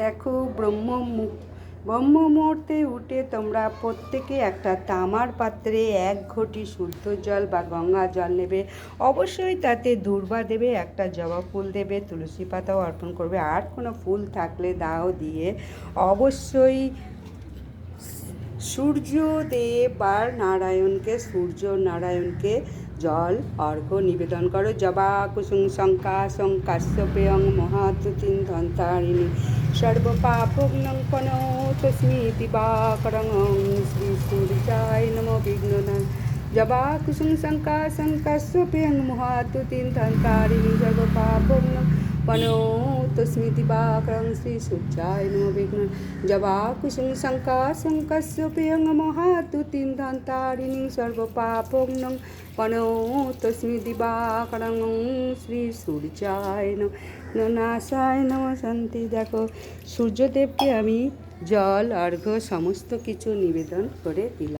দেখো ব্রহ্ম ব্রহ্ম মুহূর্তে উঠে তোমরা প্রত্যেকে একটা তামার পাত্রে এক ঘটি শুদ্ধ জল বা গঙ্গা জল নেবে। অবশ্যই তাতে দূর্বা দেবে, একটা জবা ফুল দেবে, তুলসী পাতাও অর্পণ করবে। আর কোনো ফুল থাকলে দাও দিয়ে অবশ্যই সূর্যদেব আর নারায়ণকে, সূর্য নারায়ণকে জল, অর্ঘ্য নিবেদন করো। জবা, কুসুম, শঙ্কা শঙ্কাশ্যপেয়ং মহাতুতিন ধন্তারিণী। সর্বপাপগ্নং পনো বাকরং শ্রী সূর্যায় নম বিঘ্ননা জবা কুসুম শঙ্কা শঙ্কাশ্যপেয়ং মহাতুতিন ধন্তারিণী সর্বপাপগ্নং পনো তস্মি দিবাকরং শ্রী সূর্যায় নমো বিঘ্ন জবা কুসুম শঙ্কা শঙ্কস্যপেয়ং মহাতুতিন ধন্তারিণী সর্বপাপগ্নং পনো তস্মি দিবাকরং শ্রী সূর্যায় নম নাশায় নম শান্তি দেখো সূর্যদেবকে আমি জল অর্ঘ্য সমস্ত কিছু নিবেদন করে দিলাম